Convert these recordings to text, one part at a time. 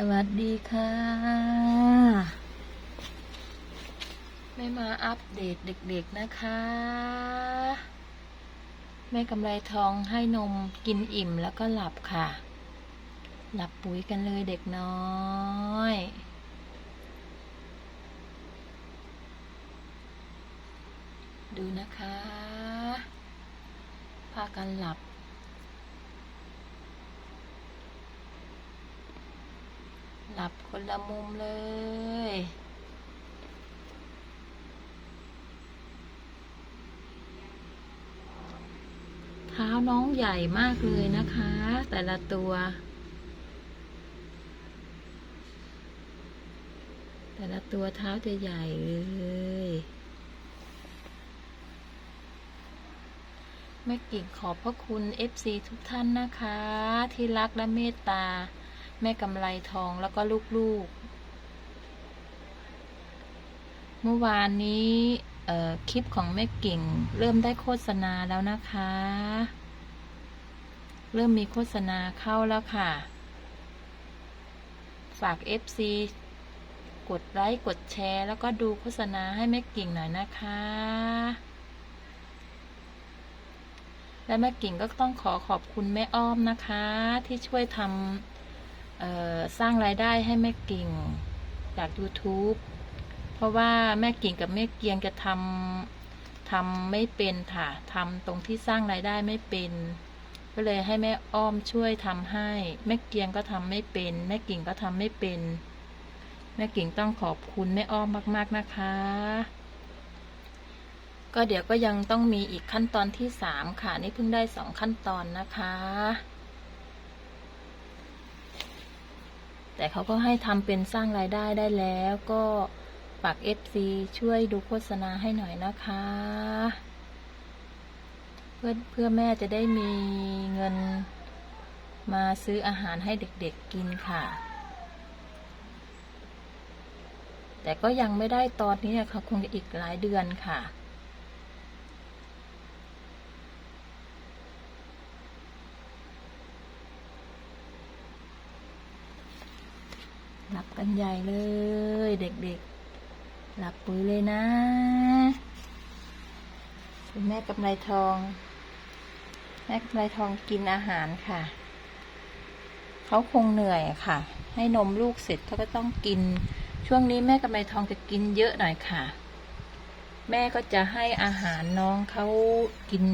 สวัสดีค่ะ ไม่มาอัปเดตเด็กๆนะคะ แม่กำไรทองให้นมกินอิ่มแล้วก็หลับค่ะ หลับปุ๋ยกันเลยเด็กน้อยดูนะคะ พากันหลับ หลับคนละมุมเลย เท้าน้องใหญ่มากเลยนะคะ แต่ละตัว แต่ละตัวเท้าจะใหญ่เลยแม่กิ่งขอบพระคุณ FC ทุกท่านนะคะ ที่รักและเมตตา แม่กำไรทองแล้วก็ลูกๆ เมื่อวานนี้คลิปของแม่กิ่ง เริ่มได้โฆษณาแล้วนะคะ เริ่มมีโฆษณาเข้าแล้วค่ะ ฝาก FC กดไลค์กดแชร์ แล้วก็ดูโฆษณาให้แม่กิ่งหน่อยนะคะ และแม่กิ่งก็ต้องขอขอบคุณแม่อ้อมนะคะ ที่ช่วยทำ สร้างรายได้ให้แม่กิ่งจาก YouTube เพราะว่าแม่กิ่งกับแม่เกียงจะทำทำไม่เป็นค่ะทำตรงที่สร้างรายได้ไม่เป็น ก็เลยให้แม่อ้อมช่วยทำให้ แม่เกียงก็ทำไม่เป็น แม่กิ่งก็ทำไม่เป็น แม่กิ่งต้องขอบคุณแม่อ้อมมากๆนะคะ ก็เดี๋ยวก็ยังต้องมีอีกขั้นตอนที่สามค่ะ นี่เพิ่งได้สองขั้นตอนนะคะ แต่เขาก็ให้ทำเป็นสร้างรายได้ได้แล้วก็ฝาก FC ช่วยดูโฆษณาให้หน่อยนะคะ เพื่อเพื่อแม่จะได้มีเงินมาซื้ออาหารให้เด็กๆกินค่ะ แต่ก็ยังไม่ได้ตอนนี้ค่ะคงจะอีกหลายเดือนค่ะ หลับกันใหญ่เลย เด็กๆ หลับปุ๋ยเลยนะ คุณแม่กำไรทอง แม่กำไรทองกินอาหารค่ะ เขาคงเหนื่อยค่ะ ให้นมลูกเสร็จเขาก็ต้องกิน ช่วงนี้แม่กำไรทองจะกินเยอะหน่อยค่ะ แม่ก็จะให้อาหารน้องเขากิน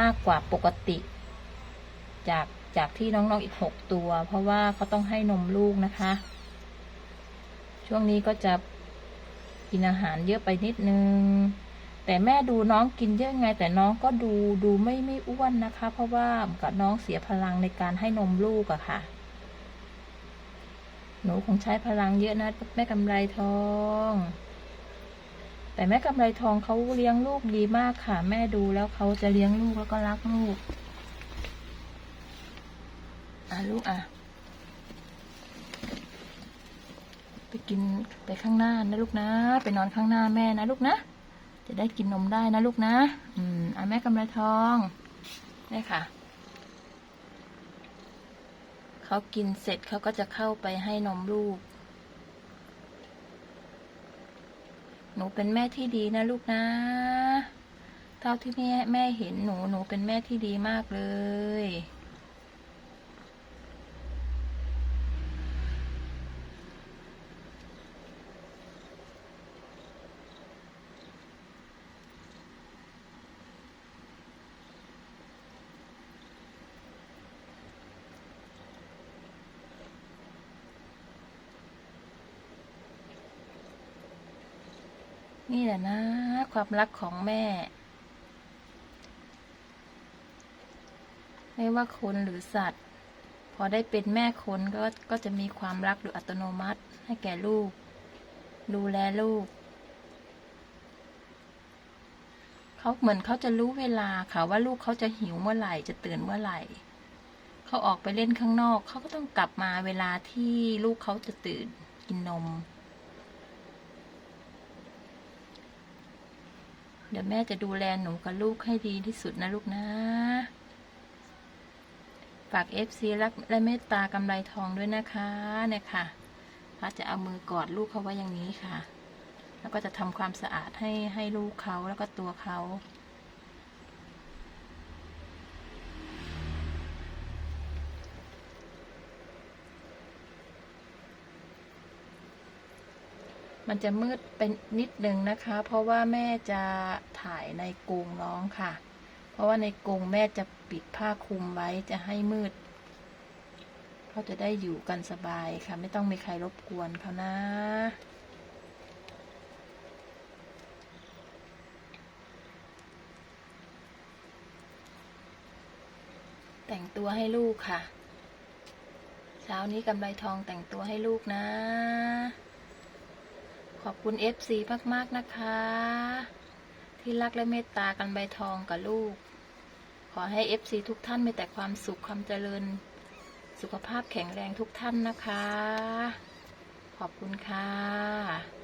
มากกว่าปกติ จาก จากที่น้องๆอีกหกตัว เพราะว่าเขาต้องให้นมลูกนะคะ ช่วงนี้ก็จะกินอาหารเยอะไปนิดนึง แต่แม่ดูน้องกินเยอะไง แต่น้องก็ดูดูไม่ไม่อ้วนนะคะ เพราะว่ากับน้องเสียพลังในการให้นมลูกอะค่ะ หนูคงใช้พลังเยอะนะแม่กำไรทองแต่แม่กำไรทองเขาเลี้ยงลูกดีมากค่ะ แม่ดูแล้วเขาจะเลี้ยงลูกแล้วก็รักลูก อะลูกอะ ไปกินไปข้างหน้านะลูกนะ ไปนอนข้างหน้าแม่นะลูกนะ จะได้กินนมได้นะลูกนะ อืมอะแม่กำไรทองนี่ค่ะ เขากินเสร็จเขาก็จะเข้าไปให้นมลูก หนูเป็นแม่ที่ดีนะลูกนะเท่าที่แม่แม่เห็นหนูหนูเป็นแม่ที่ดีมากเลย นี่แหละนะ ความรักของแม่ ไม่ว่าคนหรือสัตว์ พอได้เป็นแม่คนก็ก็จะมีความรักโดยอัตโนมัติให้แก่ลูก ดูแลลูก เขาเหมือนเขาจะรู้เวลาค่ะว่าลูกเขาจะหิวเมื่อไหร่จะตื่นเมื่อไหร่ เขาออกไปเล่นข้างนอก เขาก็ต้องกลับมาเวลาที่ลูกเขาจะตื่นกินนม เดี๋ยวแม่จะดูแลหนูกับลูกให้ดีที่สุดนะลูกนะ ฝากเอฟซีรักและเมตตากำไรทองด้วยนะคะเนี่ยค่ะพระจะเอามือกอดลูกเขาไว้อย่างนี้ค่ะ แล้วก็จะทำความสะอาดให้ให้ลูกเขาแล้วก็ตัวเขา มันจะมืดเป็นนิดหนึ่งนะคะ เพราะว่าแม่จะถ่ายในกรงน้องค่ะ เพราะว่าในกรงแม่จะปิดผ้าคลุมไว้จะให้มืดเขาจะได้อยู่กันสบายค่ะ ไม่ต้องมีใครรบกวนเขานะแต่งตัวให้ลูกค่ะ เช้านี้กำไรทองแต่งตัวให้ลูกนะ ขอบคุณ FC มาก ๆ นะคะ ที่รักและเมตตากันใบทองกับลูก ขอให้ FC ทุกท่านมีแต่ความสุขความเจริญ สุขภาพแข็งแรงทุกท่านนะคะ ขอบคุณค่ะ